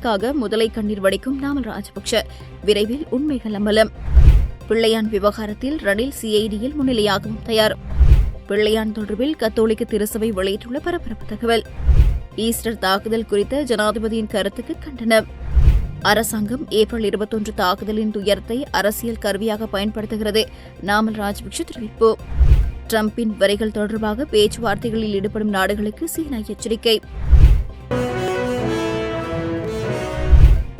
பிள்ளையானுக்காக முதலை கண்ணீர் வடிக்கும் நாமல் ராஜபக்ஷ. விரைவில் உண்மைகள் அம்பலம். பிள்ளையான் விவகாரத்தில் ரணில் சிஐடியில் முன்னிலையாகவும் தயார். பிள்ளையான் தொடர்பில் கத்தோலிக்க திருசபை வெளியிட்டுள்ள பரபரப்பு தகவல். ஈஸ்டர் தாக்குதல் குறித்த ஜனாதிபதியின் கருத்துக்கு கண்டனம். அரசாங்கம் ஏப்ரல் இருபத்தொன்று தாக்குதலின் துயரத்தை அரசியல் கருவியாக பயன்படுத்துகிறது. நாமல் ராஜபக்ஷ தெரிவிப்பு. டிரம்பின் வரிகள் தொடர்பாக பேச்சுவார்த்தைகளில் ஈடுபடும் நாடுகளுக்கு சீனா எச்சரிக்கை.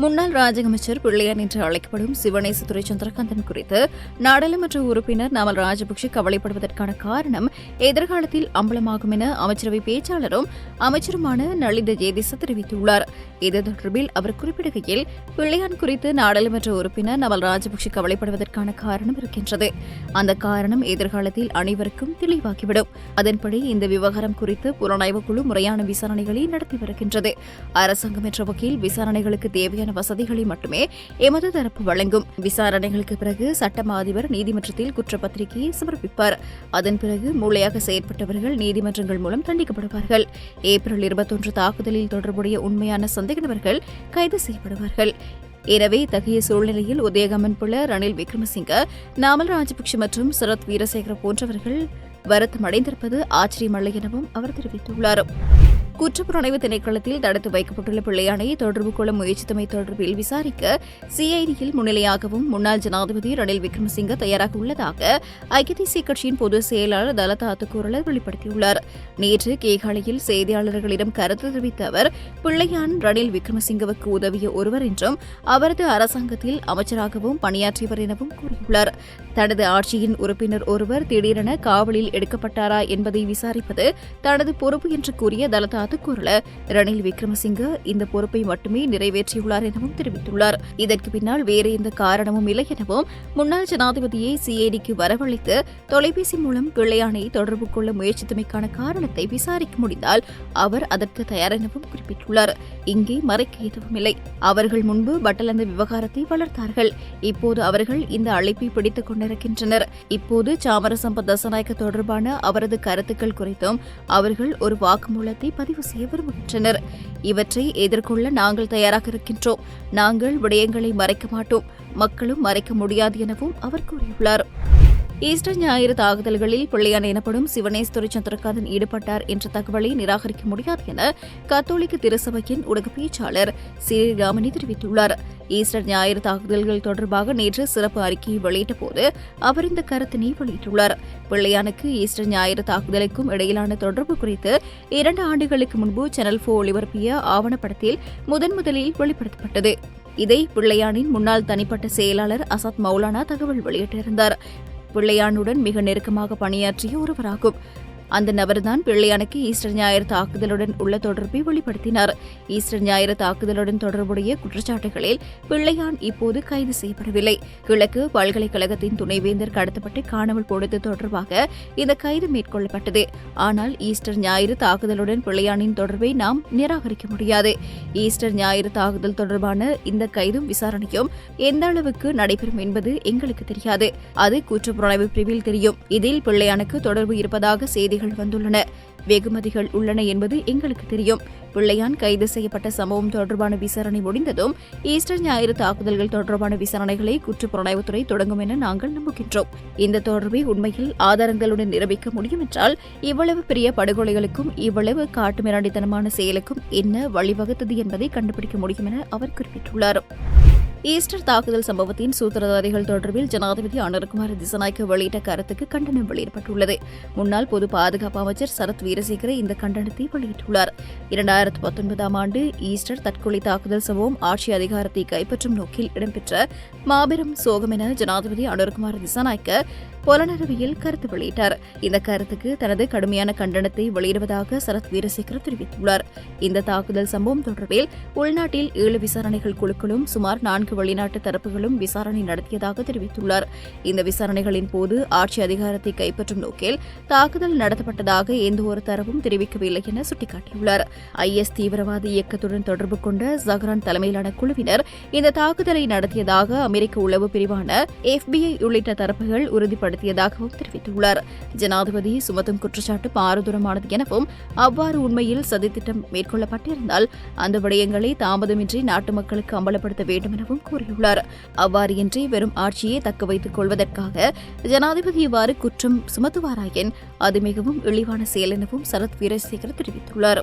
முன்னாள் ராஜகமைச்சர் பிள்ளையான் என்று அழைக்கப்படும் சிவனேசதுரை சந்திரகாந்தன் குறித்து நாடாளுமன்ற உறுப்பினர் நாமல் ராஜபக்சே கவலைப்படுவதற்கான காரணம் எதிர்காலத்தில் அம்பலமாகும் என அமைச்சரவை பேச்சாளரும் அமைச்சருமான நளித ஜேதிச தெரிவித்துள்ளார். இது தொடர்பில் அவர் குறிப்பிடுகையில் பிள்ளையான் குறித்து நாடாளுமன்ற உறுப்பினர் நமல் ராஜபக்சே கவலைப்படுவதற்கான காரணம் இருக்கின்றது. அந்த காரணம் எதிர்காலத்தில் அனைவருக்கும் தெளிவாகிவிடும். அதன்படி இந்த விவகாரம் குறித்து புலனாய்வு குழு முறையான விசாரணைகளை நடத்தி வருகின்றது. அரசாங்கம் என்ற வகையில் விசாரணைகளுக்கு தேவையான வசதிகளை மட்டுமே எமது தரப்பு வழங்கும். விசாரணைகளுக்கு பிறகு சட்டமா அதிபர் நீதிமன்றத்தில் குற்றப்பத்திரிகையை சமர்ப்பிப்பார். அதன் பிறகு மூளையாக செயற்பட்டவர்கள் நீதிமன்றங்கள் மூலம் தண்டிக்கப்படுவார்கள். ஏப்ரல் இருபத்தொன்று தாக்குதலில் தொடர்புடைய உண்மையான சந்தேக நபர்கள் கைது செய்யப்படுவார்கள். எனவே இத்தகைய சூழ்நிலையில் உதயகமன் புல ரணில் விக்ரமசிங்க நாமல் ராஜபக்ஷ மற்றும் சரத் வீரசேகர போன்றவர்கள் வருத்தம் அடைந்திருப்பது ஆச்சரியமல்ல எனவும் அவர் தெரிவித்துள்ளார். குற்றப்புலனாய்வு திணைக்களத்தில் தடுத்து வைக்கப்பட்டுள்ள பிள்ளையானை தொடர்பு கொள்ள முயற்சித்தமை தொடர்பில் விசாரிக்க சிஐடியில் முன்னிலையாகவும் முன்னாள் ஜனாதிபதி ரணில் விக்ரமசிங்க தயாராக உள்ளதாக ஐக்கிய தேசிய கட்சியின் பொதுச் செயலாளர் தலதா அத்துக்கூறலர் வெளிப்படுத்தியுள்ளார். நேற்று கேகாலையில் செய்தியாளர்களிடம் கருத்து தெரிவித்த அவர் பிள்ளையான் ரணில் விக்ரமசிங்கவுக்கு உதவிய ஒருவர் என்றும் அவரது அரசாங்கத்தில் அமைச்சராகவும் பணியாற்றியவர் எனவும் கூறியுள்ளார். தனது ஆட்சியின் உறுப்பினர் ஒருவர் திடீரென காவலில் எடுக்கப்பட்டாரா என்பதை விசாரிப்பது தனது பொறுப்பு என்று கூறிய தலதா கூறல ரணில் விக்ரமசிங்க இந்த பொறுப்பை மட்டுமே நிறைவேற்றியுள்ளார் எனவும் தெரிவித்துள்ளார். இதற்கு பின்னால் வேறு எந்த காரணமும் இல்லை எனவும் முன்னாள் ஜனாதிபதியை சிஐடிக்கு வரவழைத்து தொலைபேசி மூலம் பிள்ளையானை தொடர்பு கொள்ள முயற்சித்தமைக்கான காரணத்தை விசாரிக்க முடிந்தால் அவர் அதற்கு தயார் எனவும் குறிப்பிட்டுள்ளார். இங்கே மறைக்க எதுவும் இல்லை. அவர்கள் முன்பு பட்டலந்த விவகாரத்தை வளர்த்தார்கள். இப்போது அவர்கள் இந்த அழைப்பை பிடித்துக் கொண்டிருக்கின்றனர். இப்போது சாமரசம்ப தசநாயக்க தொடர்பான அவரது கருத்துக்கள் குறித்தும் அவர்கள் ஒரு வாக்குமூலத்தை பதிவு செய்ய விரும்புகின்றனர் இவற்றை எதிர்கொள்ள நாங்கள் தயாராக இருக்கின்றோம். நாங்கள் விடயங்களை மறைக்க மாட்டோம். மக்களும் மறைக்க முடியாது எனவும் அவர் கூறியுள்ளார். ஈஸ்டர் ஞாயிறு தாக்குதல்களில் பிள்ளையான் எனப்படும் சிவனேஸ்வரி சந்திரகாந்தன் ஈடுபட்டார் என்ற தகவலை நிராகரிக்க முடியாது என கத்தோலிக்க திருசபையின் ஊடக பேச்சாளர் ஸ்ரீராமணி தெரிவித்துள்ளார். ஈஸ்டர் ஞாயிறு தாக்குதல்கள் தொடர்பாக நேற்று சிறப்பு அறிக்கையை வெளியிட்ட போது அவர் இந்த கருத்தினை வெளியிட்டுள்ளார். பிள்ளையானுக்கு ஈஸ்டர் ஞாயிறு தாக்குதலுக்கும் இடையிலான தொடர்பு குறித்து இரண்டு ஆண்டுகளுக்கு முன்பு சேனல் போ ஒளிபரப்பிய ஆவணப்படத்தில் முதன் முதலில் வெளிப்படுத்தப்பட்டது. இதை பிள்ளையானின் முன்னாள் தனிப்பட்ட செயலாளர் அசாத் மௌலானா தகவல் வெளியிட்டிருந்தார். பிள்ளையானுடன் மிக நெருக்கமாக பணியாற்றிய ஒருவராகும். அந்த நபர்தான் பிள்ளையானுக்கு ஈஸ்டர் ஞாயிறு தாக்குதலுடன் உள்ள தொடர்பை வெளிப்படுத்தினார். ஈஸ்டர் ஞாயிறு தாக்குதலுடன் தொடர்புடைய குற்றச்சாட்டுகளில் பிள்ளையான் இப்போது கைது செய்யப்படவில்லை. கிழக்கு பல்கலைக்கழகத்தின் துணைவேந்தர் கடத்தப்பட்டு காணாமல் போனது தொடர்பாக இந்த கைது மேற்கொள்ளப்பட்டது. ஆனால் ஈஸ்டர் ஞாயிறு தாக்குதலுடன் பிள்ளையானின் தொடர்பை நாம் நிராகரிக்க முடியாது. ஈஸ்டர் ஞாயிறு தாக்குதல் தொடர்பான இந்த கைதும் விசாரணையும் எந்த அளவுக்கு நடைபெறும் என்பது எங்களுக்கு தெரியாது. அது குற்றப்புலனாய்வு பிரிவில் தெரியும். இதில் பிள்ளையானுக்கு தொடர்பு இருப்பதாக செய்திகள் வந்துள்ளன. வெகுமதிகள் உள்ளன என்பது எங்களுக்கு தெரியும். பிள்ளையான் கைது செய்யப்பட்ட சம்பவம் தொடர்பான விசாரணை முடிந்ததும் ஈஸ்டர் ஞாயிறு தாக்குதல்கள் தொடர்பான விசாரணைகளை குற்றப்புலனாய்வுத்துறை தொடங்கும் என நாங்கள் நம்புகின்றோம். இந்த தொடர்பை உண்மையில் ஆதாரங்களுடன் நிரூபிக்க முடியும் என்றால் இவ்வளவு பெரிய படுகொலைகளுக்கும் இவ்வளவு காட்டுமிராண்டித்தனமான செயலுக்கும் என்ன வழிவகுத்தது என்பதை கண்டுபிடிக்க முடியும் என அவர் குறிப்பிட்டுள்ளார். ஈஸ்டர் தாக்குதல் சம்பவத்தின் சூத்திரதாரிகள் தொடர்பில் ஜனாதிபதி அனர்குமார் திசநாய்க்கு வெளியிட்ட கருத்துக்கு கண்டனம் வெளியிடப்பட்டுள்ளது. முன்னாள் பொது பாதுகாப்பு அமைச்சர் சரத் வீரசேகர இந்த கண்டனத்தை வெளியிட்டுள்ளார். இரண்டாயிரத்து பத்தொன்பதாம் ஆண்டு ஈஸ்டர் தற்கொலை தாக்குதல் சம்பவம் ஆட்சி அதிகாரத்தை கைப்பற்றும் நோக்கில் இடம்பெற்ற மாபெரும் சோகம் என ஜனாதிபதி அனர்குமார் திசநாயக்க புலனறிவியல் கருத்து வெளியிட்டார். இந்த கருத்துக்கு தனது கடுமையான கண்டனத்தை வெளியிடுவதாக சரத் வீரசேகர தெரிவித்துள்ளார். இந்த தாக்குதல் சம்பவம் தொடர்பில் உள்நாட்டில் ஏழு விசாரணைகள் குழுக்களும் சுமார் நான்கு வெளிநாட்டு தரப்புகளும் விசாரணை நடத்தியதாக தெரிவித்துள்ளார். இந்த விசாரணைகளின் போது ஆட்சி அதிகாரத்தை கைப்பற்றும் நோக்கில் தாக்குதல் நடத்தப்பட்டதாக எந்தவொரு தரவும் தெரிவிக்கவில்லை என சுட்டிக்காட்டியுள்ளார். ஐஎஸ் தீவிரவாத இயக்கத்துடன் தொடர்பு கொண்ட ஜஹ்ரான் தலைமையிலான குழுவினர் இந்த தாக்குதலை நடத்தியதாக அமெரிக்க உளவு பிரிவான எஃபிஐ உள்ளிட்ட தரப்புகள் உறுதிப்படுத்தியதாகவும் தெரிவித்துள்ளார். ஜனாதிபதி சுமத்தும் குற்றச்சாட்டு பாரதூரமானது எனவும் அவ்வாறு உண்மையில் சதித்திட்டம் மேற்கொள்ளப்பட்டிருந்தால் அந்த விடயங்களை தாமதமின்றி நாட்டு மக்களுக்கு அம்பலப்படுத்த வேண்டும் எனவும் கூறியுள்ளார். அவ்வாறின்றி வெறும் ஆட்சியை தக்க வைத்துக் கொள்வதற்காக ஜனாதிபதி இவ்வாறு குற்றம் சுமத்துவாராயின் அது மிகவும் இழிவான செயல் எனவும் சரத் வீரசேகர் தெரிவித்துள்ளார்.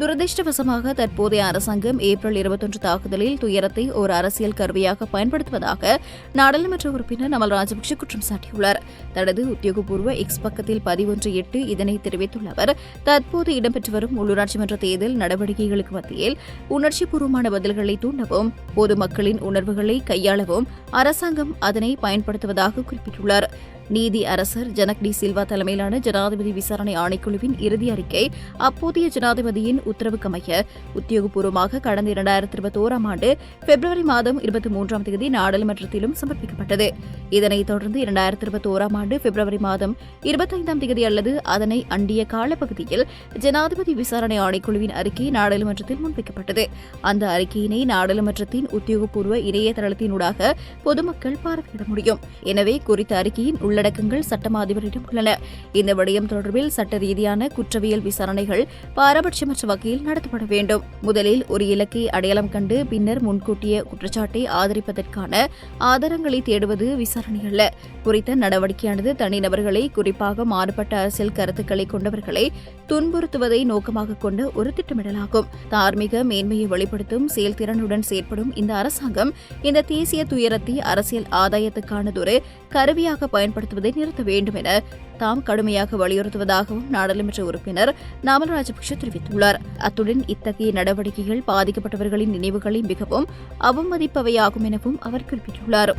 துரதிருஷ்டவசமாக தற்போதைய அரசாங்கம் ஏப்ரல் இருபத்தொன்று தாக்குதலில் துயரத்தை ஒரு அரசியல் கருவியாக பயன்படுத்துவதாக நாடாளுமன்ற உறுப்பினர் நமல் ராஜபக்ஷ குற்றம் சாட்டியுள்ளார். தனது உத்தியோகபூர்வ எக்ஸ் பக்கத்தில் பதிவொன்று எட்டு இதனை தெரிவித்துள்ள அவர் தற்போது இடம்பெற்று வரும் உள்ளூராட்சி மன்ற தேர்தல் நடவடிக்கைகளுக்கு மத்தியில் உணர்ச்சிபூர்வமான பதில்களை தூண்டவும் பொதுமக்களின் உணர்வுகளை கையாளவும் அரசாங்கம் அதனை பயன்படுத்துவதாக குறிப்பிட்டுள்ளார். நீதி அரசர் ஜனக் டி சில்வா தலைமையிலான ஜனாதிபதி விசாரணை ஆணைக்குழுவின் இறுதி அறிக்கை அப்போதைய ஜனாதிபதியின் உத்தரவுக்கமைய உத்தியோகபூர்வமாக கடந்த இரண்டாயிரத்தி இருபத்தி ஓராம் ஆண்டு பிப்ரவரி மாதம் இருபத்தி மூன்றாம் தேதி நாடாளுமன்றத்திலும் சமர்ப்பிக்கப்பட்டது. இதனைத் தொடர்ந்து இரண்டாயிரத்தி இருபத்தி ஓராம் ஆண்டு பிப்ரவரி மாதம் இருபத்தைந்தாம் தேதி அல்லது அதனை அண்டிய காலப்பகுதியில் ஜனாதிபதி விசாரணை ஆணைக்குழுவின் அறிக்கை நாடாளுமன்றத்தில் முன்வைக்கப்பட்டது. அந்த அறிக்கையினை நாடாளுமன்றத்தின் உத்தியோகபூர்வ இணையதளத்தினூடாக பொதுமக்கள் பார்வையிட முடியும். எனவே குறித்த அறிக்கையின் உள்ள உள்ளடக்கங்கள் சட்டமா அதிபரிடம் உள்ளன. இந்த விடயம் தொடர்பில் சட்ட ரீதியான குற்றவியல் விசாரணைகள் பாரபட்சமற்ற வகையில் நடத்தப்பட வேண்டும். முதலில் ஒரு இலக்கை அடையாளம் கண்டு பின்னர் முன்கூட்டிய குற்றச்சாட்டை ஆதரிப்பதற்கான ஆதாரங்களை தேடுவது விசாரணை அல்ல குறித்த நடவடிக்கையானது தனிநபர்களை குறிப்பாக மாறுபட்ட அரசியல் கருத்துக்களை கொண்டவர்களை துன்புறுத்துவதை நோக்கமாக கொண்ட ஒரு திட்டமிடலாகும். தார்மீக மேன்மையை வெளிப்படுத்தும் செயல்திறனுடன் செயற்படும் இந்த அரசாங்கம் இந்த தேசிய துயரத்தை அரசியல் ஆதாயத்துக்கானதொரு கருவியாக பயன்படுத்த பயன்படுத்துவதை நிறுத்த வேண்டும் என தாம் கடுமையாக வலியுறுத்துவதாகவும் நாடாளுமன்ற உறுப்பினர் நாமல் ராஜபக்ஷ தெரிவித்துள்ளார். அத்துடன் இத்தகைய நடவடிக்கைகள் பாதிக்கப்பட்டவர்களின் நினைவுகளை மிகவும் அவமதிப்பவையாகும் எனவும் அவர் குறிப்பிட்டுள்ளார்.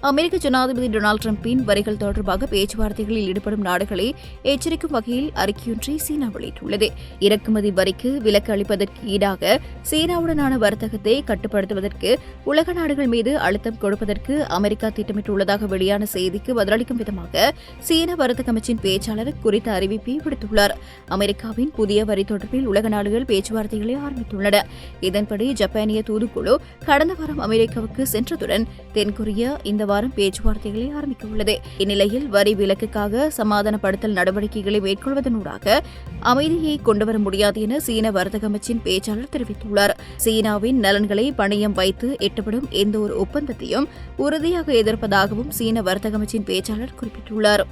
அமெரிக்க ஜனாதிபதி டொனால்டு டிரம்பின் வரிகள் தொடர்பாக பேச்சுவார்த்தைகளில் ஈடுபடும் நாடுகளை எச்சரிக்கும் வகையில் அறிக்கையொன்றை சீனா வெளியிட்டுள்ளது. இறக்குமதி வரிக்கு விலக்கு அளிப்பதற்கு ஈடாக சீனாவுடனான வர்த்தகத்தை கட்டுப்படுத்துவதற்கு உலக நாடுகள் மீது அழுத்தம் கொடுப்பதற்கு அமெரிக்கா திட்டமிட்டுள்ளதாக வெளியான செய்திக்கு பதிலளிக்கும் விதமாக சீன வர்த்தக அமைச்சின் பேச்சாளர் குறித்த அறிவிப்பை விடுத்துள்ளார். அமெரிக்காவின் புதிய வரி தொடர்பில் உலக நாடுகள் பேச்சுவார்த்தைகளை ஆரம்பித்துள்ளன. இதன்படி ஜப்பானிய தூதுக்குழு கடந்த வாரம் அமெரிக்காவுக்கு சென்றதுடன் தென்கொரியா இந்த வாரம் பேச்சுவார்த்தைகளை ஆரம்பிக்க உள்ளது. இந்நிலையில் வரி விலக்குக்காக சமாதானப்படுத்தல் நடவடிக்கைகளை மேற்கொள்வதனூடாக அமைதியை கொண்டுவர முடியாது என சீன வர்த்தக அமைச்சின் பேச்சாளர் தெரிவித்துள்ளார். சீனாவின் நலன்களை பணியம் வைத்து எட்டப்படும் எந்த ஒரு ஒப்பந்தத்தையும் உறுதியாக எதிர்ப்பதாகவும் சீன வர்த்தக அமைச்சின் பேச்சாளர் குறிப்பிட்டுள்ளார்.